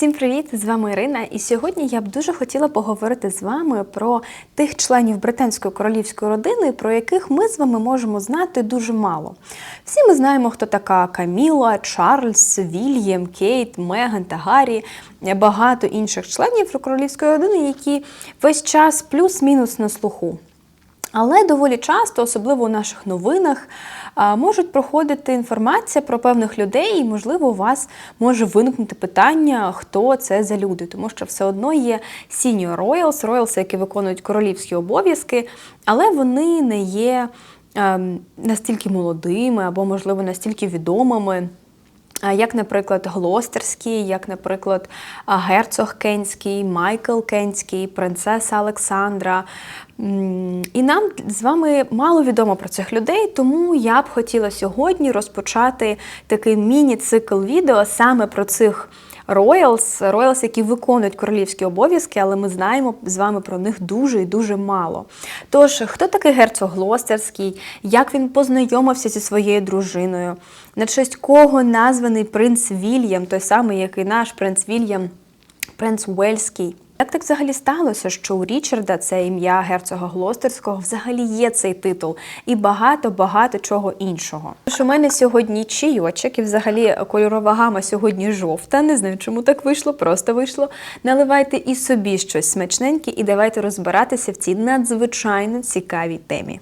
Всім привіт! З вами Ірина. І сьогодні я б дуже хотіла поговорити з вами про тих членів британської королівської родини, про яких ми з вами можемо знати дуже мало. Всі ми знаємо, хто така Каміла, Чарльз, Вільям, Кейт, Меган та Гаррі, багато інших членів королівської родини, які весь час плюс-мінус на слуху. Але доволі часто, особливо у наших новинах, можуть проходити інформація про певних людей, і, можливо, у вас може виникнути питання, хто це за люди, тому що все одно є senior royals, royals, які виконують королівські обов'язки, але вони не є ем, настільки молодими або, можливо, настільки відомими. Як, наприклад, Глостерський, як, наприклад, герцог Кенський, Майкл Кенський, принцеса Олександра. І нам з вами мало відомо про цих людей, тому я б хотіла сьогодні розпочати такий міні-цикл відео саме про цих Royals, роялс, які виконують королівські обов'язки, але ми знаємо з вами про них дуже і дуже мало. Тож, хто такий герцог Глостерський, як він познайомився зі своєю дружиною, на честь кого названий принц Вільям, той самий, як і наш принц Вільям, принц Уельський. Як так взагалі сталося, що у Річарда це ім'я герцога Глостерського взагалі є цей титул і багато-багато чого іншого. Тож у мене сьогодні чайочок, і взагалі кольорова гама сьогодні жовта. Не знаю, чому так вийшло, просто вийшло. Наливайте і собі щось смачненьке, і давайте розбиратися в цій надзвичайно цікавій темі.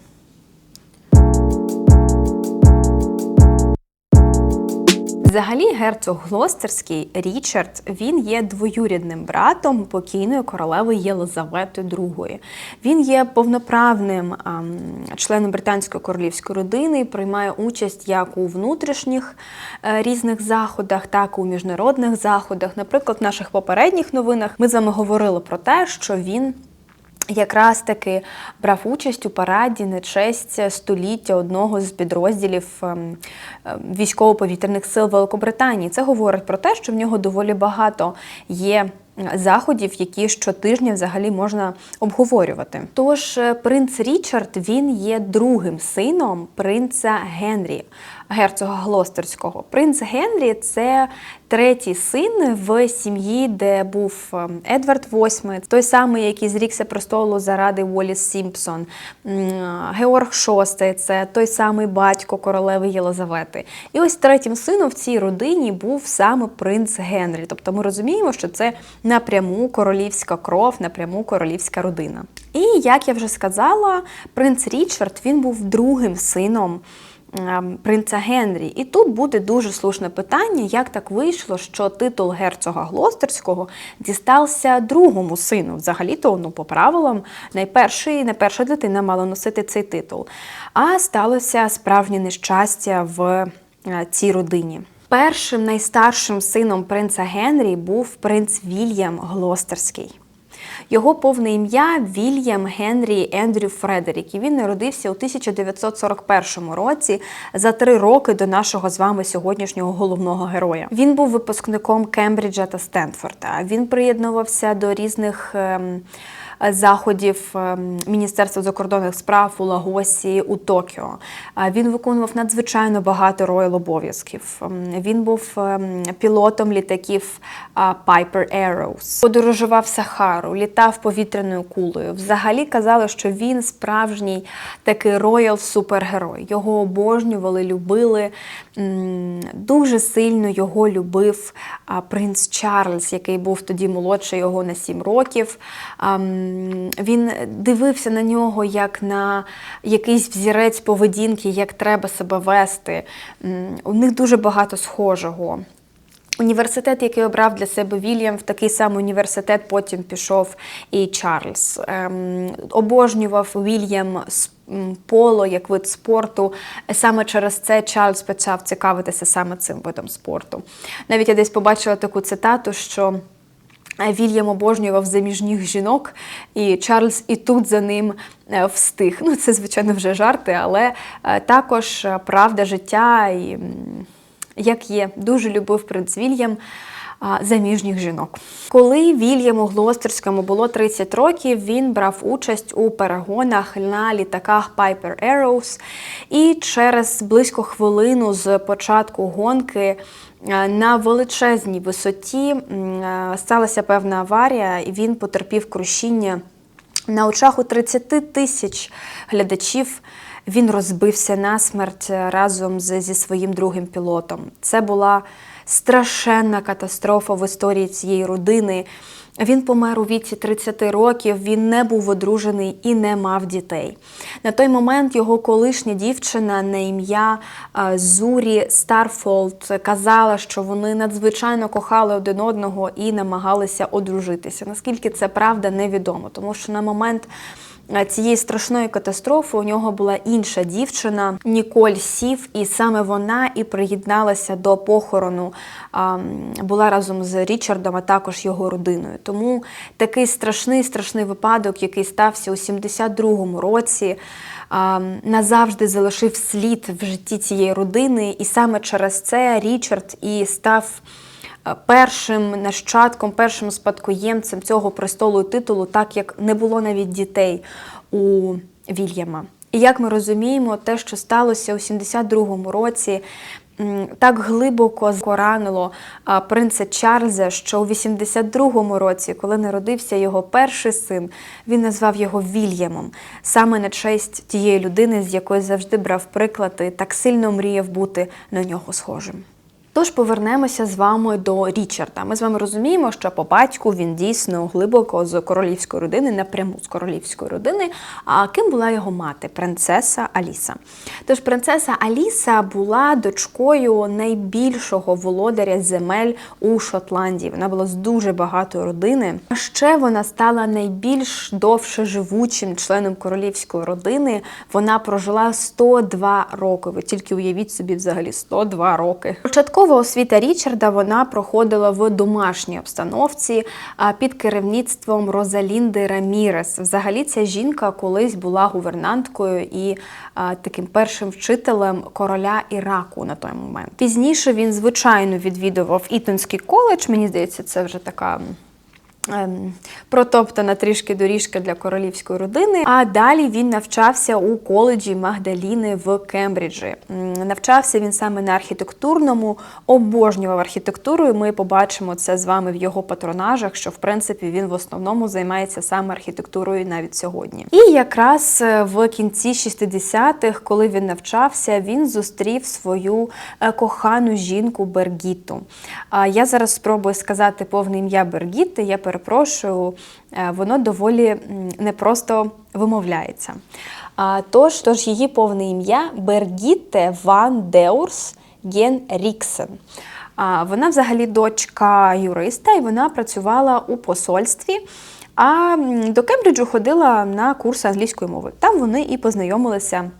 Взагалі, герцог Глостерський Річард він є двоюрідним братом покійної королеви Єлизавети II. Він є повноправним ам, членом британської королівської родини, приймає участь як у внутрішніх е, різних заходах, так і у міжнародних заходах. Наприклад, в наших попередніх новинах ми з вами говорили про те, що він якраз таки брав участь у параді на честь століття одного з підрозділів ем, ем, військово-повітряних сил Великобританії. Це говорить про те, що в нього доволі багато є. Заходів, які щотижня взагалі можна обговорювати. Тож е, принц Річард він є другим сином принца Генрі, герцога Глостерського. Принц Генрі це третій син в сім'ї, де був ем, Едвард VIII, той самий, який зрікся престолу заради Уоліс Сімпсон. Георг VI – це той самий батько королеви Єлизавети. І ось третім сином в цій родині був саме принц Генрі. Тобто ми розуміємо, що це напряму королівська кров, напряму королівська родина. І як я вже сказала, принц Річард він був другим сином. Ем, Принца Генрі, і тут буде дуже слушне питання, як так вийшло, що титул герцога Глостерського дістався другому сину. Взагалі-то, ну, по правилам, найперший, найперша дитина мала носити цей титул. А сталося справжнє нещастя в е, цій родині. Першим найстаршим сином принца Генрі був принц Вільям Глостерський. Його повне ім'я Вільям Генрі Ендрю Фредерік. І він народився у 1941 році за три роки до нашого з вами сьогоднішнього головного героя. Він був випускником Кембриджа та Стенфорда. Він приєднувався до різних. ем, Заходів ем, Міністерства закордонних справ у Лагосі у Токіо. Він виконував надзвичайно багато роял обов'язків. Ем, Він був ем, пілотом літаків Piper Arrows, подорожував Сахару, літав повітряною кулею. Взагалі казали, що він справжній такий роял супергерой. Його обожнювали, любили. Дуже сильно його любив принц Чарльз, який був тоді молодший його на 7 років. Він дивився на нього як на якийсь взірець поведінки, як треба себе вести. У них дуже багато схожого. Університет, який обрав для себе Вільям, в такий самий університет потім пішов і Чарльз. Ем, обожнював Вільям м, поло як вид спорту. Саме через це Чарльз почав цікавитися саме цим видом спорту. Навіть я десь побачила таку цитату, що. Е, Вільям обожнював заміжніх жінок, і Чарльз і тут за ним е, встиг. Ну, це, звичайно, вже жарти, але е, також правда життя і як є, дуже любив принц Вільям заміжніх жінок. Коли Вільяму Глостерському було 30 років, він брав участь у перегонах на літаках Piper Arrows. І через близько хвилину з початку гонки на величезній висоті е, сталася певна аварія, і він потерпів крушіння. На очах у 30 тисяч глядачів він розбився насмерть разом з, зі своїм другим пілотом. Це була страшенна катастрофа в історії цієї родини. Він помер у віці 30 років, він не був одружений і не мав дітей. На той момент його колишня дівчина на ім'я е, Зурі Старфолд казала, що вони надзвичайно кохали один одного і намагалися одружитися. Наскільки це правда, невідомо, тому що на момент цієї страшної катастрофи у нього була інша дівчина Ніколь Сів, і саме вона і приєдналася до похорону, була разом з Річардом, а також його родиною. Тому такий страшний страшний випадок, який стався у 72-му році, назавжди залишив слід в житті цієї родини, і саме через це Річард і став е, першим нащадком, першим спадкоємцем цього престолу і титулу, так як не було навіть дітей у Вільяма. І як ми розуміємо, те, що сталося у 72-му році, так глибоко поранило принца Чарльза, що у 82-му році, коли народився його перший син, він назвав його Вільямом, саме на честь тієї людини, з якої завжди брав приклад і так сильно мріяв бути на нього схожим. Тож повернемося з вами до Річарда. Ми з вами розуміємо, що по батьку він дійсно глибоко з королівської родини, напряму з королівської родини. А ким була його мати? Принцеса Аліса. Тож принцеса Аліса була дочкою найбільшого володаря земель у Шотландії. Вона була з дуже багатої родини. А ще вона стала найбільш довше живучим членом королівської родини. Вона прожила 102 роки. Ви тільки уявіть собі, взагалі 102 роки. Початкова освіта Річарда вона проходила в домашній обстановці під керівництвом Розалінди Рамірес. Взагалі, ця жінка колись була гувернанткою і таким першим вчителем короля Іраку на той момент. Пізніше він, звичайно, відвідував Ітонський коледж. Мені здається, це вже така. Ем, Протоптана трішки доріжка для королівської родини. А далі він навчався у коледжі Магдаліни в Кембриджі. Навчався він саме на архітектурному, обожнював архітектуру. і Ми побачимо це з вами в його патронажах, що в принципі він в основному займається саме архітектурою навіть сьогодні. І якраз е, в кінці 60-х, коли він навчався, він зустрів свою е, кохану жінку Бергіту. Я зараз спробую сказати повне ім'я Бергіти. Я перепрошую, е, воно доволі непросто вимовляється. Тож, тож її повне ім'я Бергітте Ван Деурс Ген Ріксен. Вона взагалі дочка юриста, і вона працювала у посольстві. А до Кембриджу ходила на курси англійської мови. Там вони і познайомилися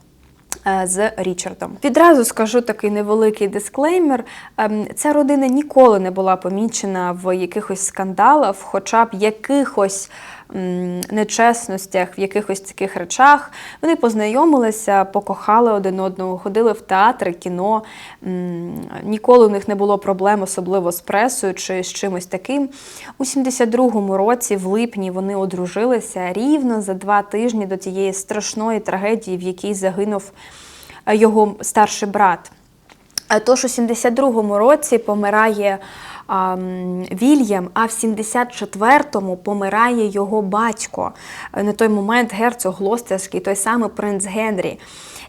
з Річардом. Відразу скажу такий невеликий дисклеймер: Ем, ця родина ніколи не була помічена в якихось скандалах, хоча б якихось нечесностях, в якихось таких речах. Вони познайомилися, покохали один одного, ходили в театри, кіно. Ніколи у них не було проблем, особливо з пресою чи з чимось таким. У 72-му році, в липні, вони одружилися рівно за два тижні до тієї страшної трагедії, в якій загинув е, його старший брат. Е, Тож у 72-му році помирає Вільям, а в 74-му помирає його батько. Е, На той момент герцог Глостерський, той самий принц Генрі.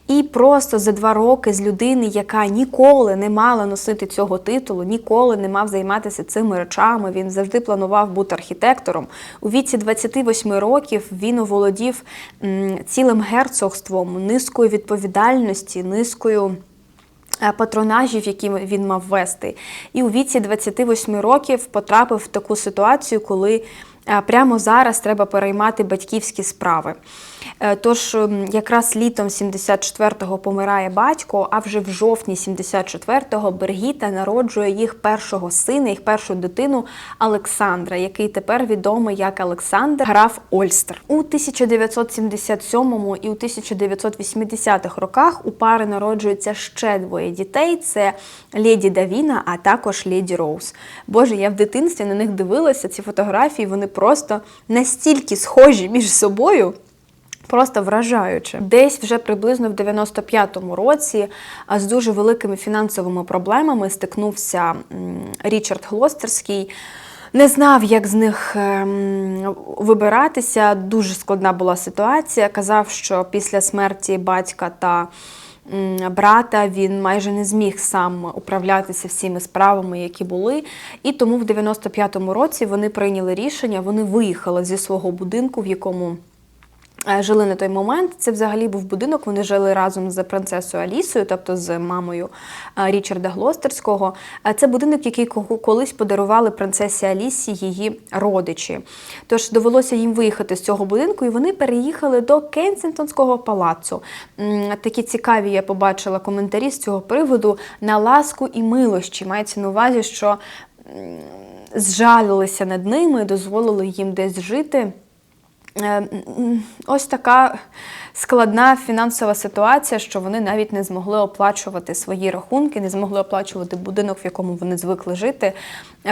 І просто за два роки з людини, яка ніколи не мала носити цього титулу, ніколи не мав займатися цими речами. Він завжди планував бути архітектором. У віці 28 років він оволодів цілим герцогством, низкою відповідальності, низкою. Е, Патронажів, які він мав вести, і у віці 28 років потрапив в таку ситуацію, коли прямо зараз треба переймати батьківські справи. Е, Тож якраз літом 74-го помирає батько, а вже в жовтні 74-го Бергіта народжує їх першого сина, їх першу дитину Олександра, який тепер відомий як Олександр граф Ольстер. У 1977 і у 1980-х роках у пари народжується ще двоє дітей: це леді Давіна, а також леді Роуз. Боже, я в дитинстві на них дивилася ці фотографії. Вони просто настільки схожі між собою. Просто вражаюче. Десь вже приблизно в 95-му році з дуже великими фінансовими проблемами стикнувся Річард Глостерський. Не знав, як з них ем, вибиратися. Дуже складна була ситуація. Казав, що після смерті батька та брата він майже не зміг сам управлятися всіми справами, які були. І тому в 95-му році вони прийняли рішення, вони виїхали зі свого будинку, в якому жили на той момент. Це взагалі був будинок. Вони жили разом з принцесою Алісою, тобто з мамою е, Річарда Глостерського. Е, Це будинок, який ко- колись подарували принцесі Алісі її родичі. Тож довелося їм виїхати з цього будинку, і вони переїхали до Кенсінгтонського палацу. Такі цікаві я побачила коментарі з цього приводу на ласку і милощі. Мається на увазі, що зжалилися над ними, дозволили їм десь жити. Е, Ось така складна фінансова ситуація, що вони навіть не змогли оплачувати свої рахунки, не змогли оплачувати будинок, в якому вони звикли жити.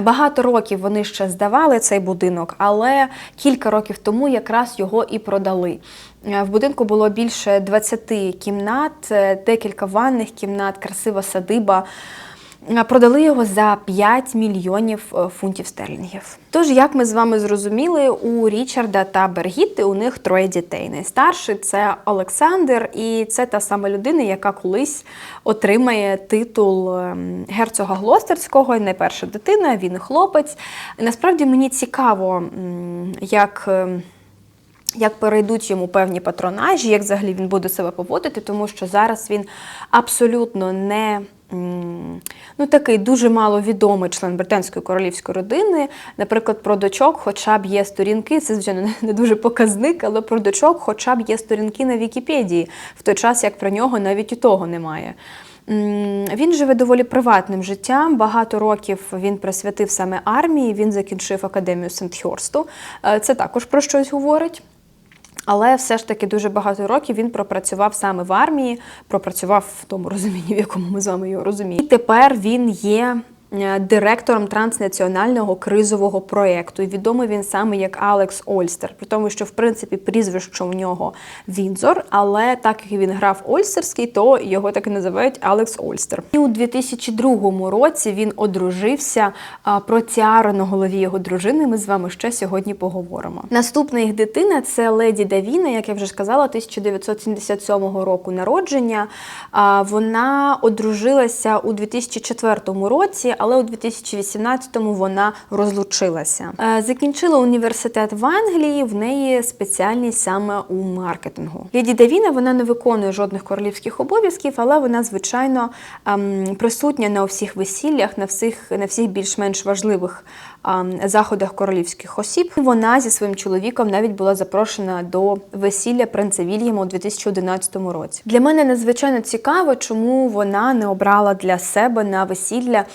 Багато років вони ще здавали цей будинок, але кілька років тому якраз його і продали. Е, В будинку було більше 20 кімнат, е, декілька ванних кімнат, красива садиба. Е, Продали його за 5 мільйонів е, фунтів стерлінгів. Тож, як ми з вами зрозуміли, у Річарда та Бергітти у них троє дітей. Найстарший це Олександр, і це та сама людина, яка колись отримає титул ем, герцога Глостерського. І Найперша дитина, він хлопець. Насправді мені цікаво, як. ем, як перейдуть йому певні патронажі, як взагалі він буде себе поводити, тому що зараз він абсолютно не. Ну, такий дуже маловідомий член британської королівської родини. Наприклад, про дочок, хоча б є сторінки, це звичайно не- не дуже показник, але про дочок, хоча б є сторінки на Вікіпедії, в той час як про нього навіть і того немає. Він живе доволі приватним життям. Багато років він присвятив саме армії. Він закінчив академію Сент-Хьорсту. Е, Це також про щось говорить. Але все ж таки дуже багато років він пропрацював саме в армії, пропрацював в тому розумінні, в якому ми з вами його розуміємо. І тепер він є директором транснаціонального кризового проєкту. І відомий він саме як Алекс Ольстер, при тому, що в принципі прізвище у нього Вінзор, але так як він грав Ольстерський, то його так і називають Алекс Ольстер. І у 2002 році він одружився. Про Тіару на голові його дружини ми з вами ще сьогодні поговоримо. Наступна їх дитина це леді Давіна, як я вже сказала, 1977 року народження. Вона одружилася у 2004 році, але у 2018-му вона розлучилася. Е, Закінчила університет в Англії. В неї спеціальність саме у маркетингу. Ліді Давіна вона не виконує жодних королівських обов'язків, але вона звичайно ем, присутня на всіх весіллях, на всіх на всіх більш-менш важливих заходах королівських осіб. Вона зі своїм чоловіком навіть була запрошена до весілля принца Вільяма у 2011 році. Для мене надзвичайно цікаво, чому вона не обрала для себе на весілля.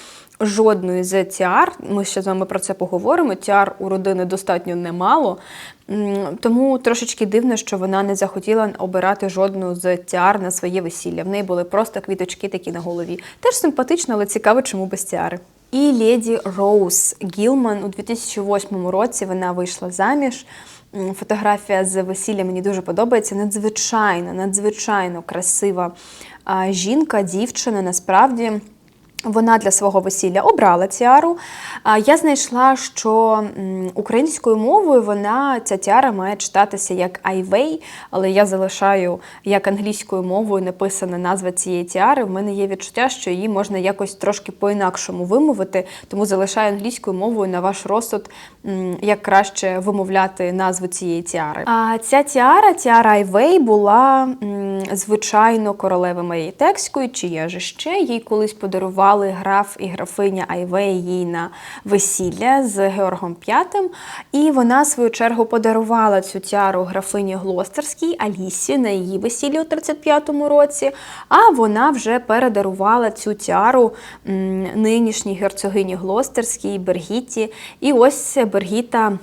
Жодної з тіар, ми ще з вами про це поговоримо. Тіар у родини достатньо немало, тому трошечки дивно, що вона не захотіла обирати жодну з тіар на своє весілля. В неї були просто квіточки такі на голові. Теж симпатично, але цікаво, чому без тіари. І леді Роуз Гілман у 2008 році вона вийшла заміж. Фотографія з весілля мені дуже подобається. Надзвичайно, надзвичайно красива жінка, дівчина насправді. Вона для свого весілля обрала тіару. Я знайшла, що українською мовою вона ця тіара має читатися як Айвей, але я залишаю як англійською мовою написана назва цієї тіари. В мене є відчуття, що її можна якось трошки по-інакшому вимовити, тому залишаю англійською мовою на ваш розсуд, як краще вимовляти назву цієї тіари. А ця тіара, тіара Айвей, була звичайно королеви Марії Текської, чия же ще їй колись подарували граф і графиня Айвей їй на весілля з Георгом V. І вона, в свою чергу, подарувала цю тіару графині Глостерській Алісі на її весіллі у 35-му році. А вона вже передарувала цю тіару м, нинішній герцогині Глостерській Бергіті. І ось Бергіта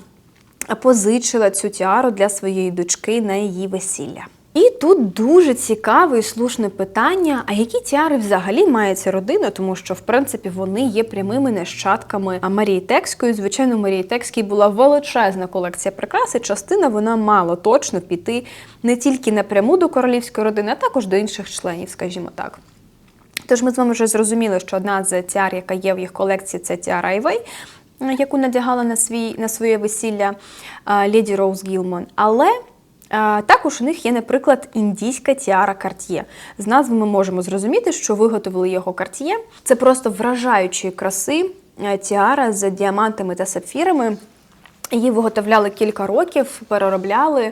позичила цю тіару для своєї дочки на її весілля. І тут дуже цікаве і слушне питання: а які тіари взагалі має ця родина? Тому що, в принципі, вони є прямими нащадками Марії Текської. Звичайно, Марії Текській була величезна колекція прикрас, і частина вона мала точно піти не тільки напряму до королівської родини, а також до інших членів, скажімо так. Тож ми з вами вже зрозуміли, що одна з тіар, яка є в їх колекції, це тіара Айвей, яку надягала на, свій, на своє весілля леді Роуз Гілман. Але також у них є, наприклад, індійська тіара Карт'є. З назви ми можемо зрозуміти, що виготовили його Карт'є. Це просто вражаючої краси е, тіара з діамантами та сапфірами. Її виготовляли кілька років, переробляли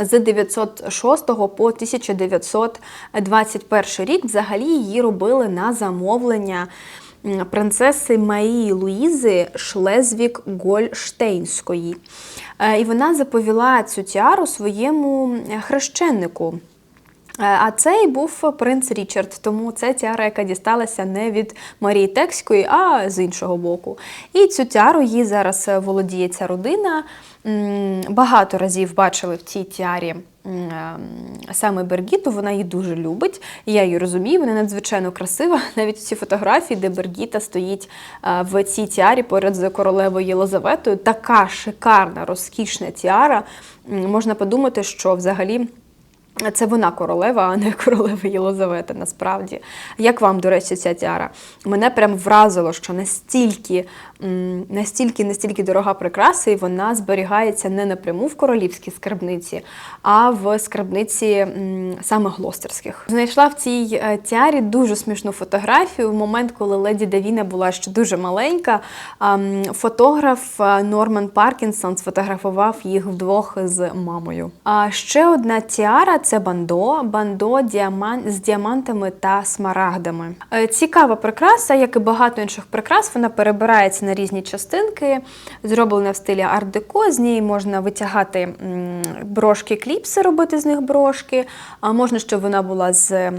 з 906 по 1921 рік. Взагалі її робили на замовлення принцеси Марії Луїзи Шлезвік Гольштейнської. Е, І вона заповіла цю тіару своєму хрещеннику. Е, А цей був принц Річард, тому це тіара, яка дісталася не від Марії Текської, а з іншого боку. І цю тіару їй зараз володіє ця родина. Багато разів бачили в цій тіарі е, саме Бергіту, вона її дуже любить. Я її розумію, вона надзвичайно красива. Навіть ці фотографії, де Бергіта стоїть е, в цій тіарі поряд з королевою Єлизаветою. Така шикарна, розкішна тіара. Можна подумати, що взагалі. Це вона королева, а не королева Єлизавета, насправді. Як вам, до речі, ця тіара? Мене прям вразило, що настільки, настільки, настільки дорога прикраса, і вона зберігається не напряму в королівській скарбниці, а в скарбниці саме глостерських. Знайшла в цій е, тіарі дуже смішну фотографію в момент, коли леді Давіна була ще дуже маленька. Фотограф е, Норман Паркінсон сфотографував їх вдвох з мамою. А ще одна тіара це бандо, бандо діаман... з діамантами та смарагдами. Е, Цікава прикраса, як і багато інших прикрас, вона перебирається на різні частинки, зроблена в стилі арт-деко. З неї можна витягати брошки, кліпси, робити з них брошки. А можна, щоб вона була з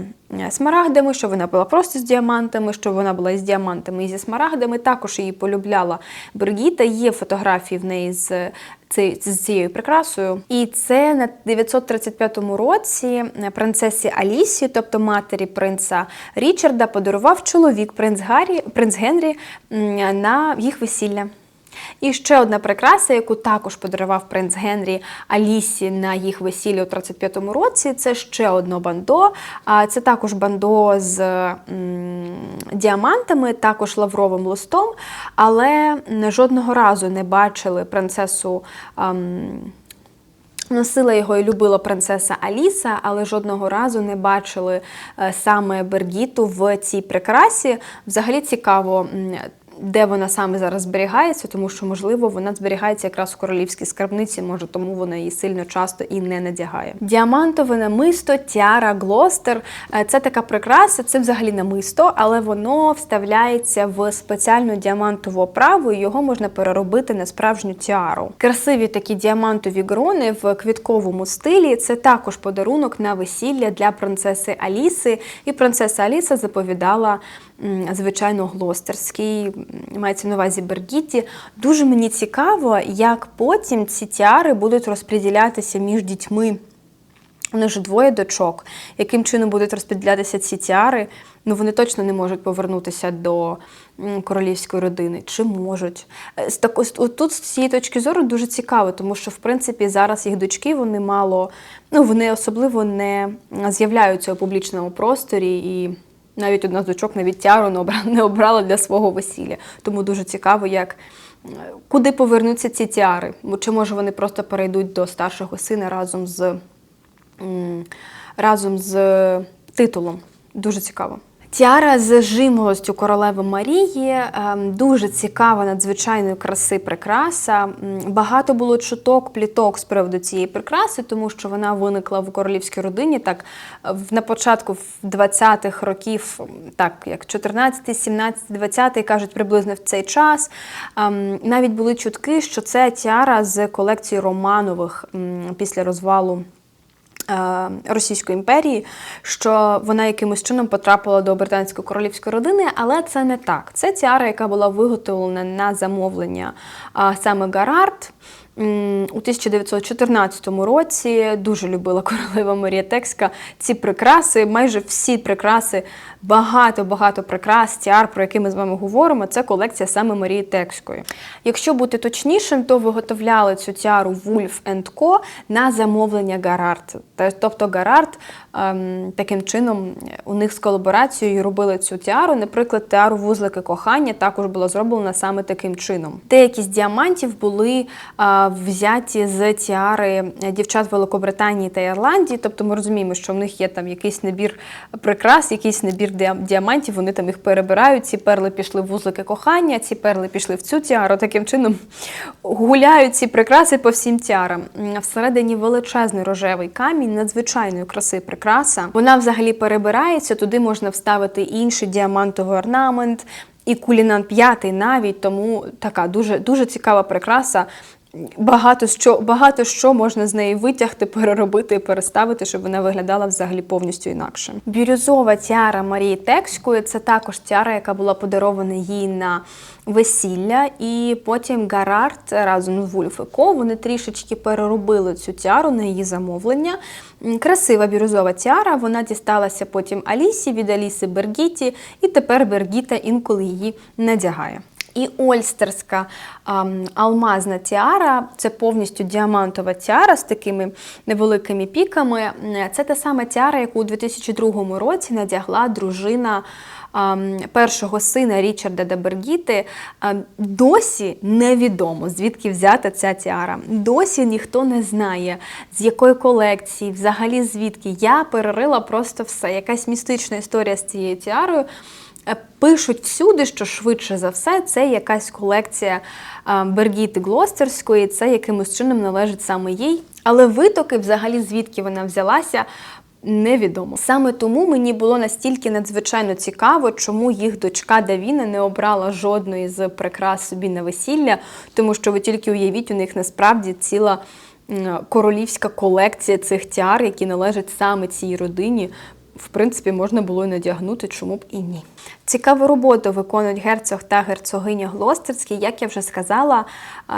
смарагдами, щоб вона була просто з діамантами, щоб вона була із діамантами і зі смарагдами. Також її полюбляла Бригіта. Є фотографії в неї з з цією прикрасою. І це на 935 році принцесі Алісі, тобто матері принца Річарда, подарував чоловік принц Гаррі, принц Генрі на їх весілля. І ще одна прикраса, яку також подарував принц Генрі Алісі на їх весіллі у 35-му році, це ще одно бандо. Це також бандо з діамантами, також лавровим листом, але жодного разу не бачили принцесу. Носила його і любила принцеса Аліса, але жодного разу не бачили е, саме Бергіту в цій прикрасі. Взагалі цікаво, де вона саме зараз зберігається, тому що, можливо, вона зберігається якраз у королівській скарбниці, може, тому вона її сильно часто і не надягає. Діамантове намисто Тіара Глостер Е, це така прикраса, це взагалі намисто, але воно вставляється в спеціальну діамантову оправу, і його можна переробити на справжню тіару. Красиві такі діамантові грони в квітковому стилі. Це також подарунок на весілля для принцеси Аліси. І принцеса Аліса заповідала звичайно глостерський, мається на увазі Бергітті. Дуже мені цікаво, як потім ці тіари будуть розподілятися між дітьми. Них же двоє дочок. Яким чином будуть розподілятися ці тіари? Ну вони точно не можуть повернутися до королівської родини. Чи можуть? Е, З тако, з- тут з цієї точки зору дуже цікаво, тому що в принципі зараз їх дочки вони мало, ну вони особливо не з'являються у публічному просторі і. Навіть одна з дочок навіть тяру не обрала, для свого весілля. Тому дуже цікаво, як е, куди повернуться ці тіари. Чи може вони просто перейдуть до старшого сина разом з разом з титулом. Дуже цікаво. Тіара з жимолостю королеви Марії ем, дуже цікава, надзвичайної краси прикраса. Багато було чуток, пліток з приводу цієї прикраси, тому що вона виникла в королівській родині так на початку в 20-х років, так як 14, 17, 20 кажуть приблизно в цей час. Ем, Навіть були чутки, що це тіара з колекції Романових після розвалу Російської імперії, що вона якимось чином потрапила до британської королівської родини, але це не так. Це тіара, яка була виготовлена на замовлення саме Гарард. У 1914 році дуже любила королева Марія Текська ці прикраси. Майже всі прикраси, багато-багато прикрас, тіар, про які ми з вами говоримо, це колекція саме Марії Текської. Якщо бути точнішим, то виготовляли цю тіару Wolf Co. на замовлення Гарард. Тобто Гарард ем, таким чином у них з колаборацією робили цю тіару. Наприклад, тіару вузлики кохання також була зроблена саме таким чином. Деякі з діамантів були а, взяті з тіари дівчат Великобританії та Ірландії. Тобто ми розуміємо, що в них є там якийсь набір прикрас, якийсь набір діамантів. Вони там їх перебирають. Ці перли пішли в вузлики кохання, ці перли пішли в цю тіару. Таким чином гуляють ці прикраси по всім тіарам. Всередині величезний рожевий камінь, надзвичайної краси прикраса. Вона взагалі перебирається. Туди можна вставити інший діамантовий орнамент. І кулінан п'ятий навіть, тому така дуже, дуже цікава прикраса. Багато що, багато що можна з неї витягти, переробити і переставити, щоб вона виглядала взагалі повністю інакше. Бірюзова тіара Марії Текської це також тіара, яка була подарована їй на весілля. І потім Гарард разом з Вульф і Ко вони трішечки переробили цю тіару на її замовлення. Красива бірюзова тіара, вона дісталася потім Алісі від Аліси Бергіті, і тепер Бергіта інколи її надягає. І Ольстерська алмазна тіара це повністю діамантова тіара з такими невеликими піками. Це та сама тіара, яку у 2002 році надягла дружина першого сина Річарда Дебергіти. Досі невідомо, звідки взята ця тіара. Досі ніхто не знає, з якої колекції, взагалі звідки. Я перерила просто все. Якась містична історія з цією тіарою. Е, Пишуть всюди, що швидше за все це якась колекція е, Бергіти Глостерської, це якимось чином належить саме їй. Але витоки, взагалі, звідки вона взялася, невідомо. Саме тому мені було настільки надзвичайно цікаво, чому їх дочка Давіна не обрала жодної з прикрас собі на весілля, тому що ви тільки уявіть, у них насправді ціла королівська колекція цих тіар, які належать саме цій родині в принципі, можна було і надягнути, чому б і ні. Цікаву роботу виконують герцог та герцогиня Глостерський. Як я вже сказала,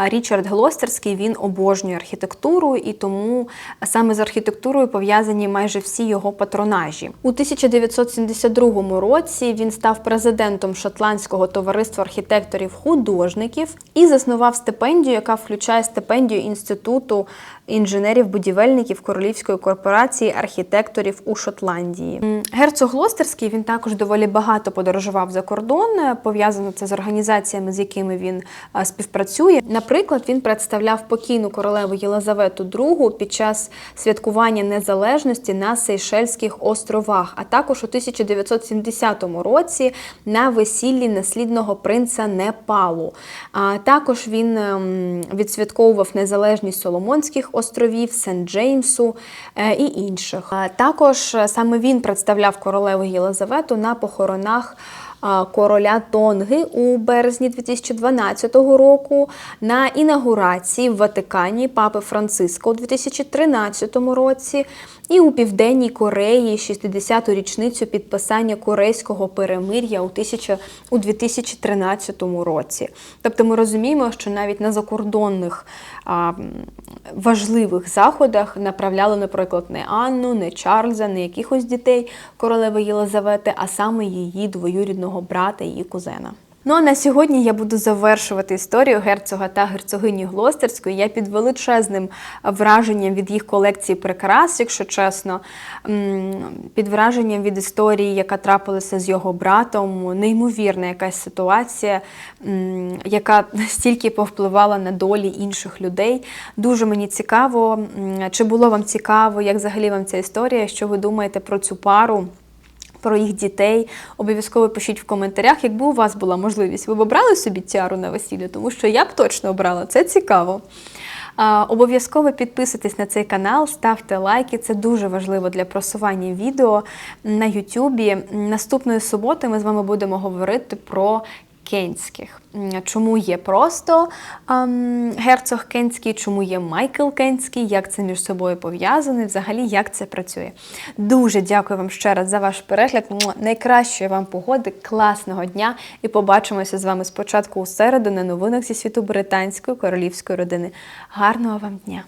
Річард Глостерський він обожнює архітектуру, і тому саме з архітектурою пов'язані майже всі його патронажі. У 1972 році він став президентом Шотландського товариства архітекторів-художників і заснував стипендію, яка включає стипендію Інституту інженерів-будівельників Королівської корпорації архітекторів у Шотландії. М, Герцог Глостерський він також доволі багато подорожував за кордон. е, Пов'язано це з організаціями, з якими він е, співпрацює. Наприклад, він представляв покійну королеву Єлизавету II під час святкування незалежності на Сейшельських островах, а також у 1970 році на весіллі наслідного принца Непалу. А також він ем, відсвятковував незалежність Соломонських островів, Сент-Джеймсу е, і інших. Також саме він представляв королеву Єлизавету на похоронах. Короля Тонги у березні 2012 року на інаугурації в Ватикані папи Франциска у 2013 році і у Південній Кореї 60-ту річницю підписання корейського перемир'я у, у 2013 році. Тобто ми розуміємо, що навіть на закордонних а, важливих заходах направляли, наприклад, не Анну, не Чарльза, не якихось дітей королеви Єлизавети, а саме її двоюрідного брата, її кузена. Ну а на сьогодні я буду завершувати історію герцога та герцогині Глостерської. Я під величезним враженням від їх колекції прикрас, якщо чесно, під враженням від історії, яка трапилася з його братом, неймовірна якась ситуація, яка настільки повпливала на долі інших людей. Дуже мені цікаво, чи було вам цікаво, як взагалі вам ця історія, що ви думаєте про цю пару? Про їх дітей обов'язково пишіть в коментарях, якби у вас була можливість, ви б обрали собі тіару на весілля, тому що я б точно обрала. Це цікаво. Обов'язково підписуйтесь на цей канал, ставте лайки. Це дуже важливо для просування відео на Ютубі. Наступної суботи ми з вами будемо говорити про Кенських. Чому є просто ем, герцог Кенський, чому є Майкл Кенський, як це між собою пов'язано, і взагалі як це працює. Дуже дякую вам ще раз за ваш перегляд. Найкращої вам погоди, класного дня і побачимося з вами спочатку у середу на новинах зі світу британської королівської родини. Гарного вам дня!